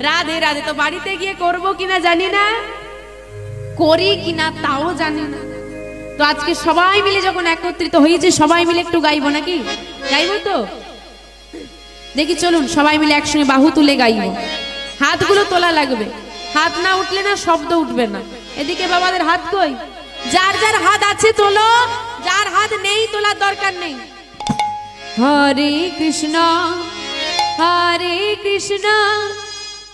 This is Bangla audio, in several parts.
রাধে রাধে, তো বাড়িতে গিয়ে করব কিনা জানি না। করি কিনা তাও জানি না। তো আজকে সবাই মিলে যখন একত্রিত হয়েছে, সবাই মিলে একটু গাইবো নাকি? গাইবো তো? দেখি চলুন, সবাই মিলে একসঙ্গে বাহু তুলে গাইবো। হাতগুলো তোলা লাগবে। হাত না উঠলে না শব্দ উঠবে না। এদিকে বাবাদের হাত কই? যার যার হাত আছে তোলো। যার হাত নেই, তোলার দরকার নেই। হরে কৃষ্ণ হরে কৃষ্ণ।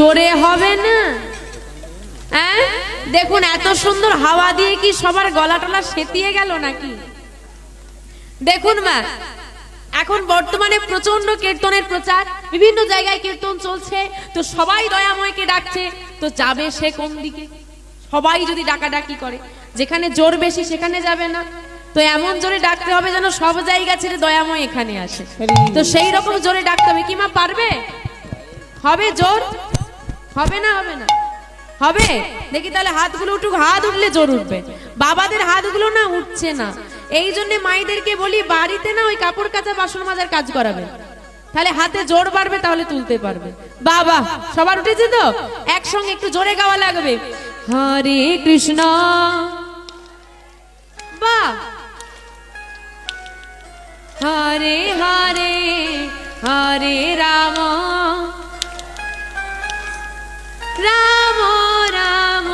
জোরে হবে না? হ্যাঁ? দেখুন, এত সুন্দর হাওয়া দিয়ে কি সবার গলা টলা সেতিয়ে গেল নাকি? দেখুন মা, এখন বর্তমানে প্রচণ্ড কীর্তনের প্রচার, বিভিন্ন জায়গায় কীর্তন চলছে, তো সবাই দয়াময়কে ডাকছে, তো যাবে সে কোন দিকে? সবাই যদি ডাকাডাকি করে, যেখানে জোর বেশি সেখানে যাবে না। তো এমন জোরে ডাকতে হবে যেন সব জায়গা ছেড়ে দয়াময় এখানে আসে। তো সেই রকম জোরে ডাকতে হবে কি মা, পারবে? হবে জোর? হবে না হবে না। হবে? দেখি তাহলে হাতগুলো উঠুক, হাত উঠলে জোর উঠবে। বাবাদের হাতগুলো না উঠছে না। এই জন্য মাইদেরকে বলি, বাড়িতে না ওই কাপড় কাচা বাসন মাজার কাজ করাবে। তাহলে হাতে জোর বাড়বে, তাহলে তুলতে পারবে। বাবা, সবার উঠেছে তো? একসঙ্গে একটু জোরে গাওয়া লাগবে। হরে কৃষ্ণ। বা। হরে হরে হরে রাম। রাম রাম।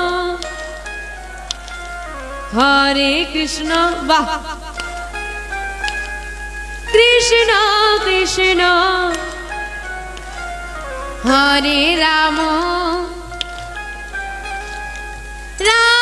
হরে কৃষ্ণ বাহ। কৃষ্ণ কৃষ্ণ। হরে রাম। রাম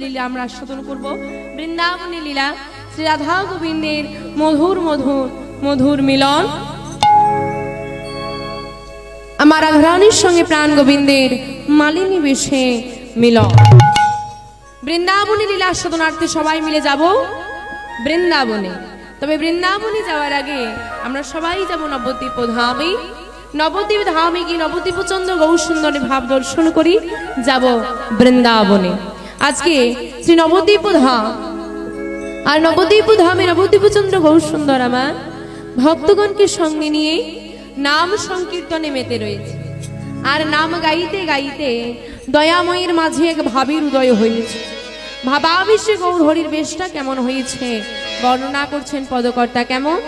লীলা আমরা আস্বাদন করব। বৃন্দাবনী লীলা শ্রী রাধা গোবিন্দের মধুর মধুর মধুর মিলন। আমার রাধারানীর সঙ্গে প্রাণ গোবিন্দের মালিনী বেশে মিলন। বৃন্দাবনী লীলা আস্বাদনার্থে সবাই মিলে যাব বৃন্দাবনে। তবে বৃন্দাবনে যাওয়ার আগে আমরা সবাই যাব নবদ্বীপ ধামে। নবদ্বীপ ধামে গিয়ে নবদ্বীপ চন্দ্র গৌর ভাব দর্শন করি, যাব বৃন্দাবনে। আজকে শ্রী নবদ্বীপ ধাম। আর নবদ্বীপ ধামে নবদ্বীপ চন্দ্র গৌর সুন্দর আমার। ভক্তগণকে সঙ্গে নিয়ে নাম সংকীর্তনে মেতে রয়েছে। আর নাম গাইতে গাইতে দয়াময়ের মাঝে এক ভাবের উদয় হয়েছে। ভাবাবিষে গৌর হরির বেশটা কেমন হয়েছে? বর্ণনা করছেন পদকর্তা কেমন?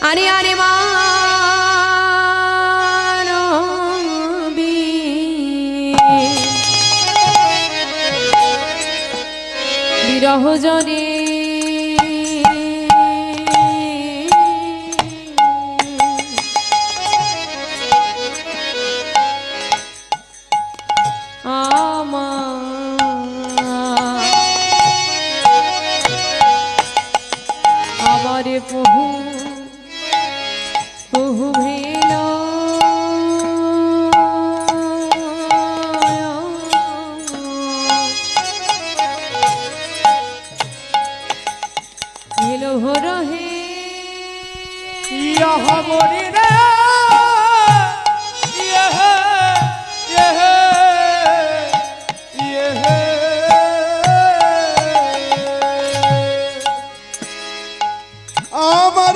আরে আরে মানবী বিরহ জনে আমার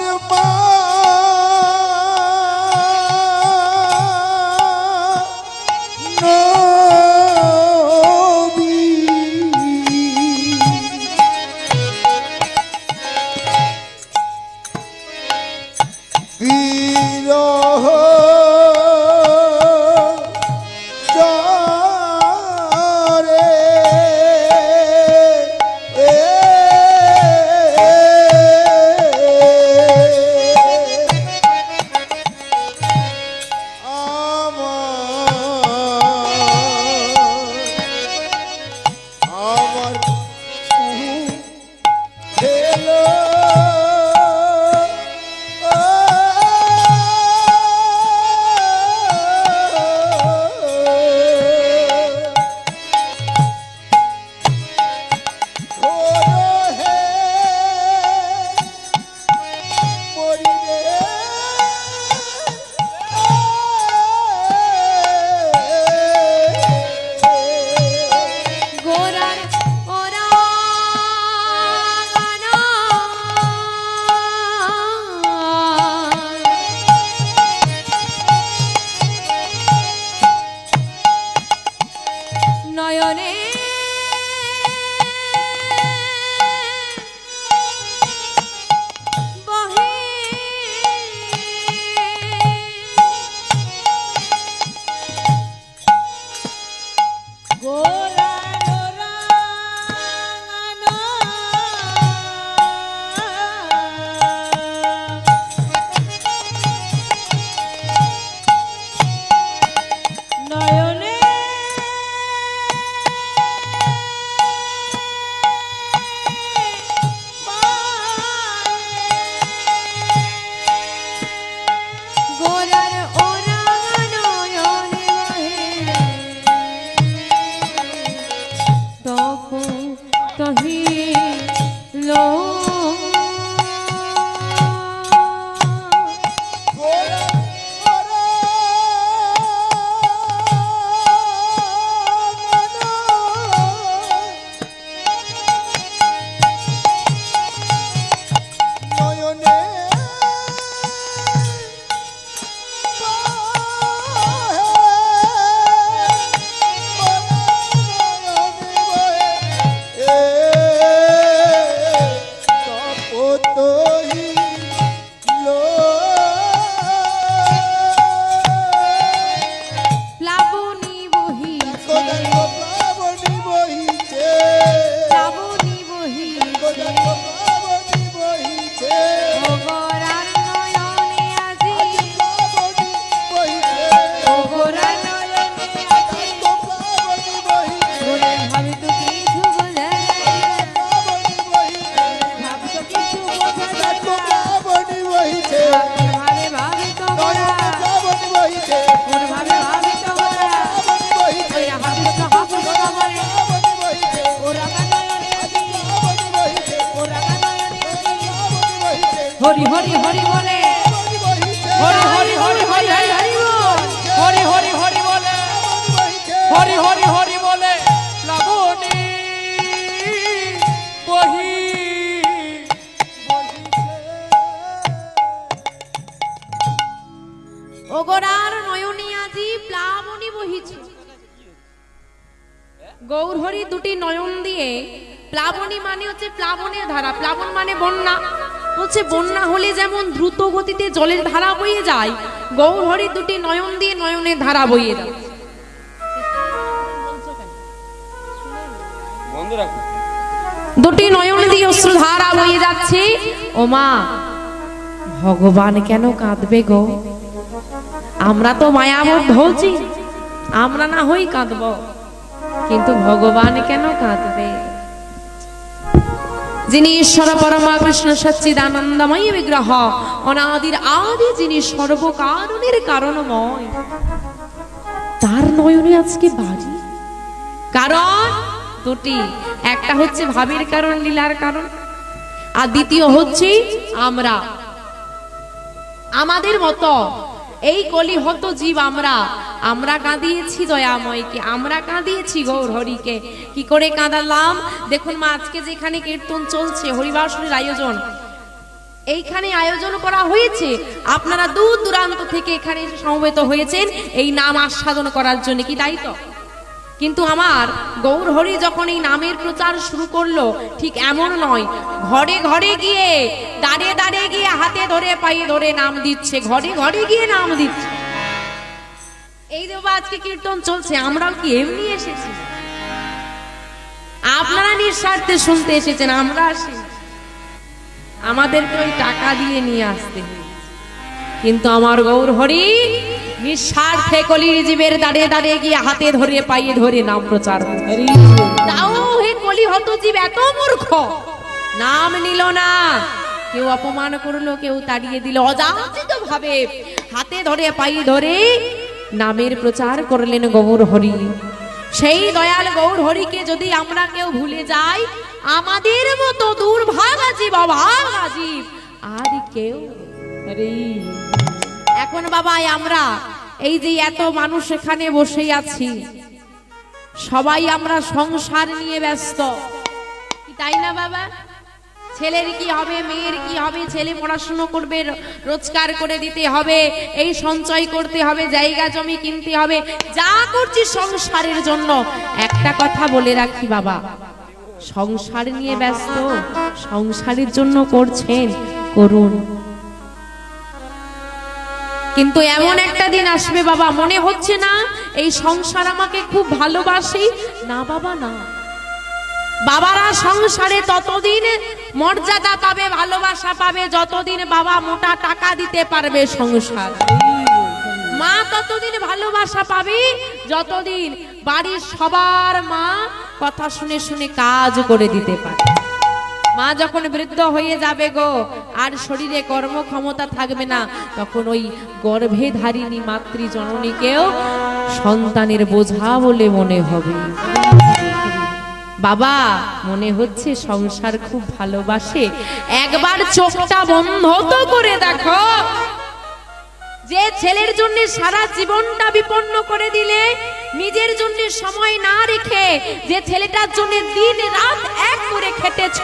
Good. গৌরহরি দুটি নয়ন দিয়ে প্লাবনী মানে হচ্ছে প্লাবনের ধারা। প্লাবন মানে বন্যা। হচ্ছে বন্যা হলে যেমন দ্রুত গতিতে জলের ধারা বয়ে যায় গৌরহরি দুটি নয়ন দিয়ে নয়নের ধারা বইয়ে যায়। দুটি নয়ন দিয়ে অশ্রুধারা বয়ে যাচ্ছে। ও মা ভগবান কেন কাঁদবে গো? আমরা তো মায়াবদ্ধ হচ্ছি। আমরা না হই কাঁদব। কিন্তু ভগবান কেন কাঁদবে? যিনি ঈশ্বর পরমা কৃষ্ণ সচ্চিদানন্দময় বিগ্রহ, অনাদির আদি যিনি সর্বকারণের কারণময়। তার নয়নে আজকে বাড়ি? কারণ দুটি। একটা হচ্ছে ভাবির কারণ, লীলার কারণ। আর দ্বিতীয় হচ্ছে আমরা। আমাদের মতো এই কলি কলিহত জীব আমরা। আমরা কাঁদিয়েছি দয়াময়কে, আমরা কাঁদিয়েছি গৌর হরিকে কি করে কাঁদালাম? দেখুন মা, আজকে যেখানে কীর্তন চলছে, হরিবাসনের আয়োজন, এইখানে আয়োজন করা হয়েছে। আপনারা দূর দূরান্ত থেকে এখানে সমবেত হয়েছেন, এই নাম আস্বাদন করার জন্য, কি তাই তো? কিন্তু আমার গৌর হরি যখন এই নামের প্রচার শুরু করল, ঠিক এমন নয়। ঘরে ঘরে গিয়ে দাঁড়িয়ে দাঁড়িয়ে গিয়ে হাতে ধরে পায়ে ধরে নাম দিচ্ছে। ঘরে ঘরে গিয়ে নাম দিচ্ছে। এই দেবো আজকে কীর্তন চলছে, আমরাও কি এমনি এসেছি? আপনারা নিঃস্বার্থে শুনতে এসেছেন, আমরা আসি। আমাদেরকে ওই টাকা দিয়ে নিয়ে আসতে কিন্তু আমার গৌর হরি নিঃস্বার্থে কলির জীবের দাঁড়িয়ে দাঁড়িয়ে গিয়ে হাতে ধরে পাইয়ে ধরে নাম প্রচার হে কলি হত জীব, এত মূর্খ। নাম নিল না। কেউ অপমান করল, কেউ তাড়িয়ে দিল। অযাচিত ভাবে হাতে ধরে পাইয়ে ধরে নামের প্রচার করলেন গৌর হরি। সেই দয়াল গৌর হরিকে যদি আমরা কেউ ভুলে যাই, আমাদের মতো দুর্ভাগা জীব আর কেউ নেই। এখন বাবা আমরা, এই যে এত মানুষ এখানে বসে আছি, সবাই আমরা সংসার নিয়ে ব্যস্ত। তাই না বাবা? ছেলের কি হবে, মেয়ের কি হবে, ছেলে পড়াশুনো করবে, রোজগার করে দিতে হবে, এই সঞ্চয় করতে হবে, জায়গা জমি কিনতে হবে, যা করছি সংসারের জন্য। একটা কথা বলে রাখি বাবা, সংসার নিয়ে ব্যস্ত, সংসারের জন্য করছেন, করুন। কিন্তু এমন একটা দিন আসবে বাবা, মনে হচ্ছে না এই সংসার আমাকে খুব ভালোবাসে। না বাবা, না। বাবারা সংসারে ততদিন মর্যাদা পাবে, ভালোবাসা পাবে, যতদিন বাবা মোটা টাকা দিতে পারবে সংসার। মা ততদিন ভালোবাসা পাবে, যতদিন বাড়ির সবার মা কথা শুনে শুনে কাজ করে দিতে পারে মা যখন বৃদ্ধ হয়ে যাবে গো, আর শরীরে কর্মক্ষমতা থাকবে না, তখন ওই গর্ভে ধারিনী মাতৃ জননীকেও সন্তানের বোঝা বলে মনে হবে। বাবা, মনে হচ্ছে সংসার খুব ভালোবাসে। একবার চোখটা বন্ধ তো করে দেখো যে ছেলের জন্য সারা জীবনটা বিপন্ন করে দিলে, নিজের জন্য সময় না রেখে যে ছেলেটার জন্য দিন রাত এক করে খেটেছ,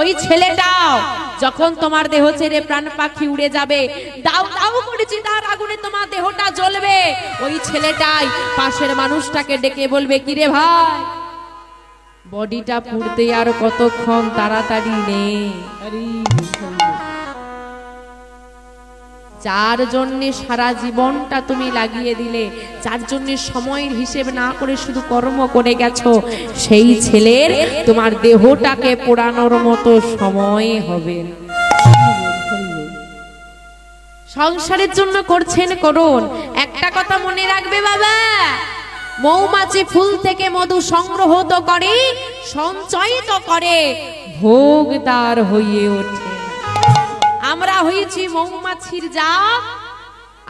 ওই ছেলেটাও যখন তোমার দেহ ছেড়ে প্রাণ পাখি উড়ে যাবে, দাও দাও করেছি তার আগুনে তোমার দেহটা জ্বলবে, ওই ছেলেটাই পাশের মানুষটাকে ডেকে বলবে, কিরে ভাই, বডিটা পুড়তে আর কতক্ষণ তাড়াতাড়ি নেই? যার জন্যে সারা জীবনটা তুমি লাগিয়ে দিলে, যার জন্যে সময়ের হিসেব না করে শুধু কর্ম করে গেছো, সেই ছেলের তোমার দেহটাকে পোড়ানোর মতো সময় হবে সংসারের জন্য করছেন করুন একটা কথা মনে রাখবে বাবা, মৌমাছি ফুল থেকে মধু সংগ্রহ তো করে, সঞ্চয় তো করে ভোগ তার হয়ে ওঠে। আমরা হয়েছি মৌমাছির যা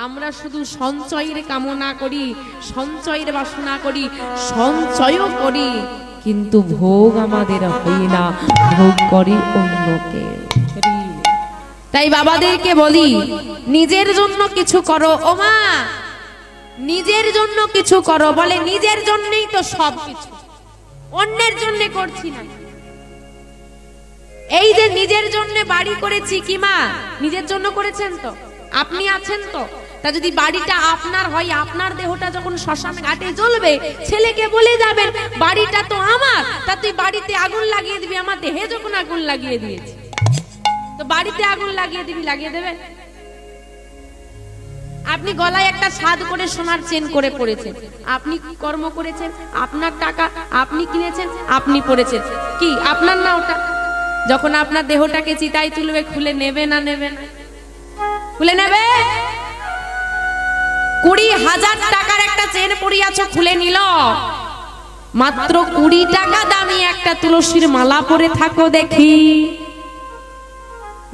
আমরা শুধু সঞ্চয়ের কামনা করি, সঞ্চয়ের বাসনা করি, সঞ্চয়ও করি, কিন্তু ভোগ আমাদের হয় না, ভোগ করি অন্যকে। তাই বাবাদেরকে বলি, নিজের জন্য কিছু করো, ও মা। নিজের জন্য কিছু করো, বলে নিজের জন্যই তো সব কিছু অন্যের জন্য করছি না। এই যে নিজের জন্য বাড়ি করেছি কি মা? নিজের জন্য করেছেন তো? আপনি আছেন তো? তা যদি বাড়িটা আপনার হয়, আপনার দেহটা যখন শ্মশান ঘাটে জ্বলবে, ছেলেকে বলে যাবেন, বাড়িটা তো আমার। তা তুই বাড়িতে আগুন লাগিয়ে দিবি, আমার দেহে যখন আগুন লাগিয়ে দিয়েছি। তো বাড়িতে আগুন লাগিয়ে দিবি, লাগিয়ে দেবে? আপনি গলায় একটা স্বাদ করে সোনার চেন করে পড়েছেন আপনি কর্ম করেছেন? আপনার টাকা আপনি কিনেছেন? আপনি পড়েছেন কি? আপনার না ওটা? যখন আপনার দেহটাকে চিতায় তুলবে, খুলে নেবে না নেবে? না খুলে নেবে? কুড়ি হাজার টাকার একটা চেন পরিয়াছ, খুলে নিল। মাত্র কুড়ি টাকা দামি একটা তুলসীর মালা পরে থাকো দেখি।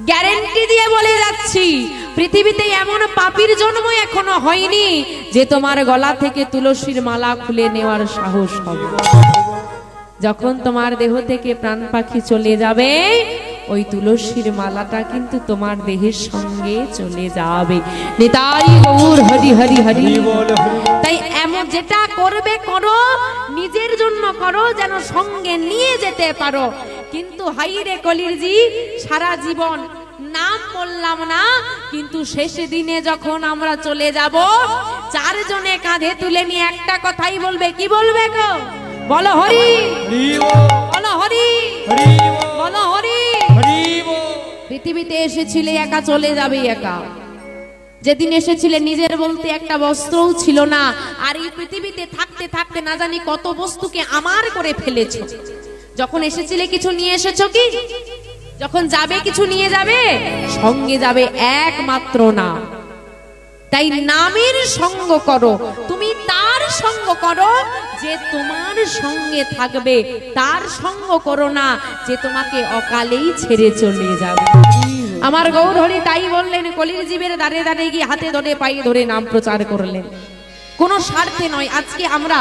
গ্যারেন্টি দিয়ে বলে যাচ্ছি, পৃথিবীতে এমন পাপির জন্ম এখনও হয়নি যে তোমার গলা থেকে তুলসীর মালা খুলে নেওয়ার সাহস হবে। যখন তোমার দেহ থেকে প্রাণ পাখি চলে যাবে ওই তুলসীর মালাটা কিন্তু তোমার দেহের সঙ্গে চলে যাবে। নিতাই গৌর হরি হরি হরি। তাই এমন যেটা করবে করো নিজের জন্য করো যেন সঙ্গে নিয়ে যেতে পারো। কিন্তু হাইরে কলিরজি সারা জীবন নাম বললাম না কিন্তু শেষে দিনে যখন আমরা চলে যাব চারজনে কাঁধে তুলে নিয়ে একটা কথাই বলবে কি বলবে গো? বলো হরি। বলো হরি। বলো হরি। পৃথিবীতে এসেছিলে একা চলে যাবে একা। যেদিন এসেছিলে নিজের বলতে একটা বস্ত্রও ছিল না আর এই পৃথিবীতে থাকতে থাকতে না জানি কত বস্তুকে আমার করে ফেলেছো। যখন এসেছিলে কিছু নিয়ে এসেছ কি? যখন যাবে কিছু নিয়ে যাবে সঙ্গে যাবে একমাত্র না তাই নামের সঙ্গ করো। সঙ্গ করো যে তোমার সঙ্গে থাকবে। তার সঙ্গ করো না যে তোমাকে অকালেই ছেড়ে চলে যাবে। আমার গৌরহরি তাই বললেন, কলির জীবের দাঁড়ে দাঁড়িয়ে গিয়ে হাতে ধরে পায়ে ধরে নাম প্রচার করলেন। কোনো স্বার্থে নয়, আজকে আমরা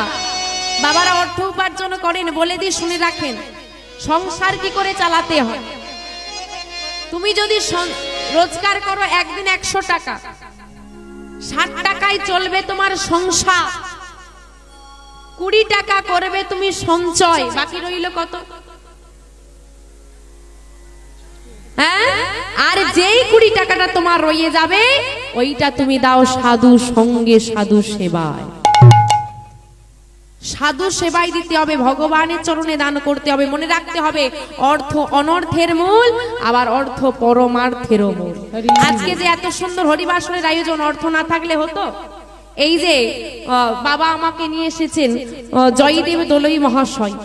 বাবারা অর্থ উপার্জন করেন বলে দিয়ে শুনে রাখেন, সংসার কি করে চালাতে হয়? তুমি যদি রোজগার করো একদিন একশো টাকা, ষাট টাকায় চলবে তোমার সংসার। কুড়ি টাকা করবে তুমি সঞ্চয় বাকি রইল কত? হ্যাঁ? আর যেই কুড়ি টাকাটা তোমার রয়ে যাবে ওইটা তুমি দাও সাধু সঙ্গে সাধু সেবায়। সাধু সেবাই দিতে হবে ভগবানের চরণে দান করতে হবে মনে রাখতে হবে অর্থ অনর্থের মূল আবার অর্থ পরমার্থেরও মূল। আজকে যে এত সুন্দর হরিবাসনের আয়োজন অর্থ না থাকলে হতো? এই যে বাবা আমাকে নিয়ে এসেছেন জয়দেব দোলই মহাশয়।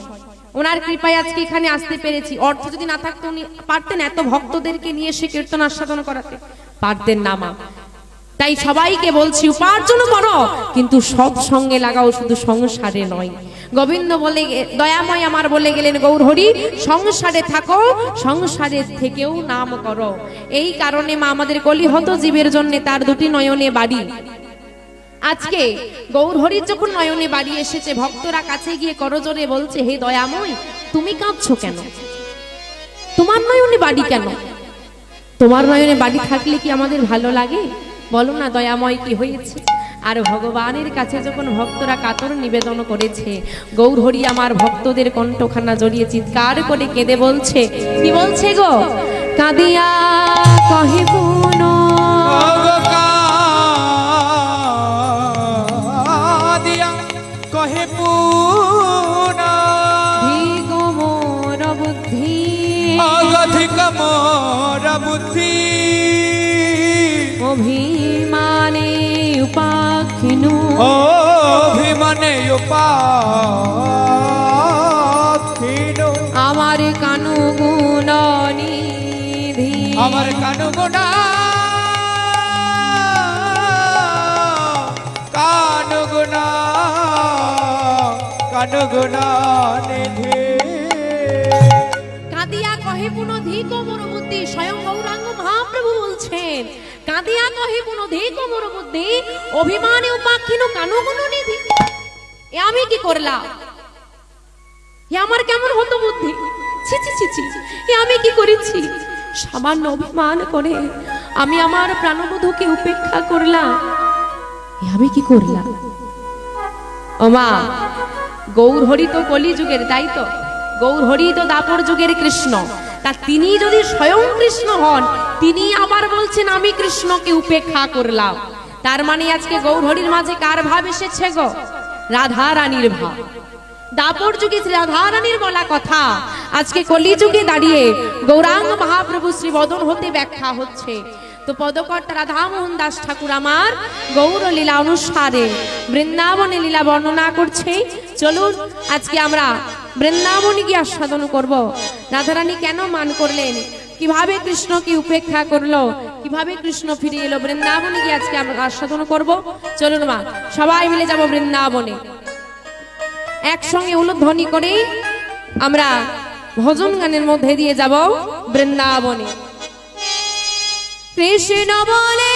ওনার কৃপায় আজকে এখানে আসতে পেরেছি। অর্থ যদি না থাকতো উনি পারতেন এত ভক্তদেরকে নিয়ে এসে কীর্তন আস্বাদন করাতে। পারতেন না মা। তাই সবাইকে বলছি, উপার্জন করো, কিন্তু সৎ সঙ্গে লাগাও, শুধু সংসারে নয়। গোবিন্দ বলে দয়াময় আমার বলে গেলেন গৌরহরি সংসারে থাকো সংসারের থেকেও নাম করো। এই কারণে মা আমাদের কলিহত জীবের জন্য তার দুটি নয়নে বাড়ি। আজকে গৌরহরির যখন নয়নে বাড়ি এসেছে, ভক্তরা কাছে গিয়ে করজোরে বলছে, হে দয়াময়, তুমি কাঁদছো কেন? তোমার নয়নে বাড়ি কেন? তোমার নয়নে বাড়ি থাকলে কি আমাদের ভালো লাগে? বলো না দয়াময়, কি হয়েছে? আর ভগবানের কাছে যখন ভক্তরা কাতর নিবেদন করেছে, গৌরহরি আমার ভক্তদের কণ্ঠখানা জড়িয়ে চিৎকার করে কেঁদে বলছে, কি বলছে গো? কাঁদিয়া কহে পুনঃ বুদ্ধি অভিমানে উপাখিনু। অভিমানে উপাখিনো। আমার কানু গুণ নিধি আমার কানু গোনা কানু গুনা কানু গুনা নিধি আমার কেমন হতো বুদ্ধি? আমি কি করেছি? সামান্য অভিমান করে আমি আমার প্রাণবধূকে উপেক্ষা করলাম। এ আমি কি করলাম? ওমা গৌর হরি তো কলি যুগের তাই তো গৌর হরি তো দাপর যুগের কৃষ্ণ। তা তিনি যদি স্বয়ং কৃষ্ণ হন, তিনি আবার বলছেন, আমি কৃষ্ণকে উপেক্ষা করলাম। তার মানে আজকে গৌর হরির মাঝে কার ভাব এসেছে গো? রাধা রানীর ভাব। দাপর যুগে শ্রী রাধা রানীর বলা কথা, আজকে কলি যুগে দাঁড়িয়ে গৌরাঙ্গ মহাপ্রভু শ্রী বদন হতে ব্যাখ্যা হচ্ছে। তো পদকর্তা রাধামোহন দাস ঠাকুর আমার গৌর লীলা অনুসারে বৃন্দাবনে লীলা বর্ণনা করছে। চলুন, আজকে আমরা বৃন্দাবনে গিয়ে আস্বাদন করব। রাধারানী কেন মান করলেন? কীভাবে কৃষ্ণকে উপেক্ষা করল? কীভাবে কৃষ্ণ ফিরে এলো? বৃন্দাবনে গিয়ে আজকে আমরা আস্বাদন করব। চলুন মা, সবাই মিলে যাব বৃন্দাবনে। একসঙ্গে উলুধ্বনি করে আমরা ভজন গানের মধ্যে দিয়ে যাব বৃন্দাবনে। কৃষ্ণ বলে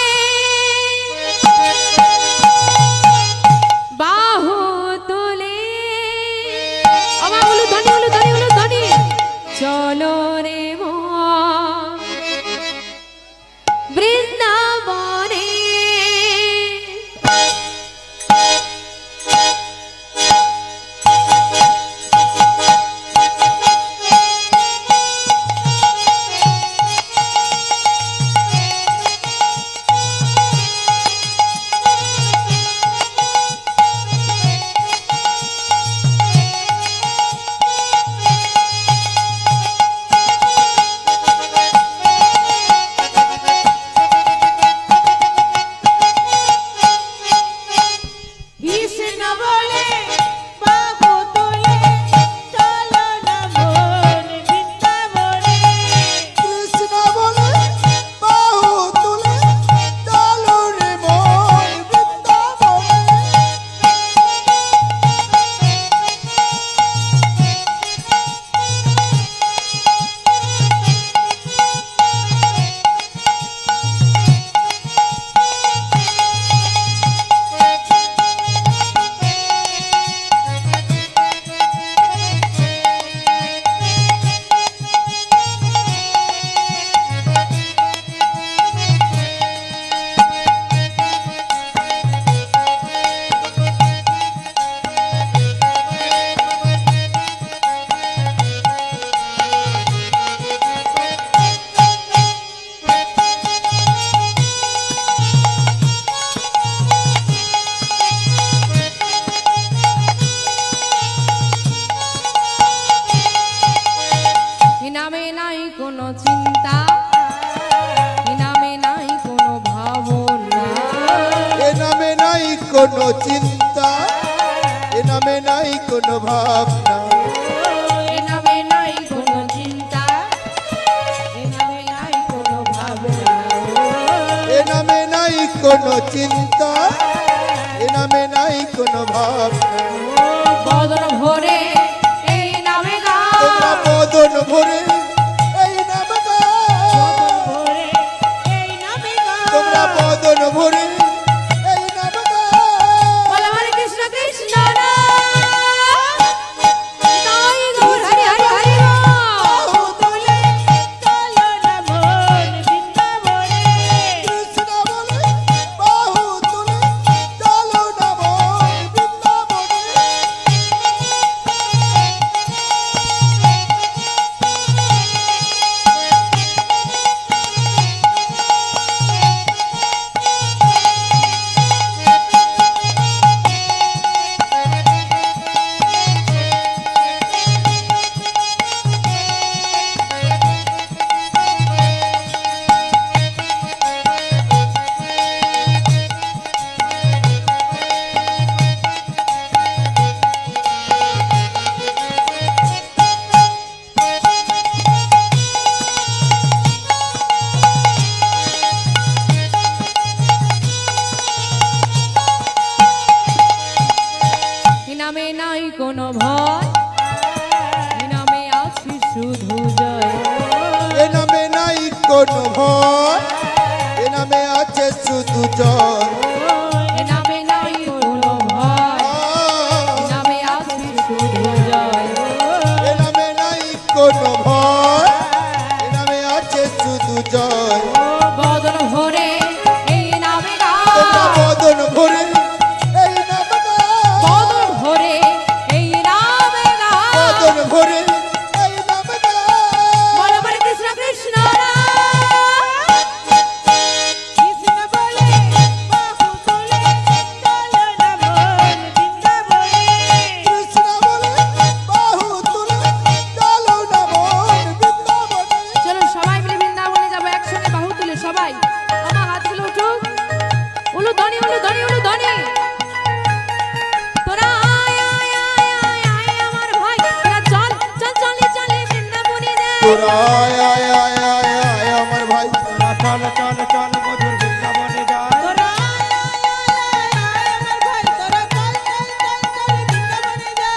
কৃষ্ণ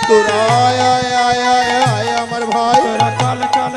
তোরা আয় আয় আয় আয় আমার ভাই। তোরা চল চল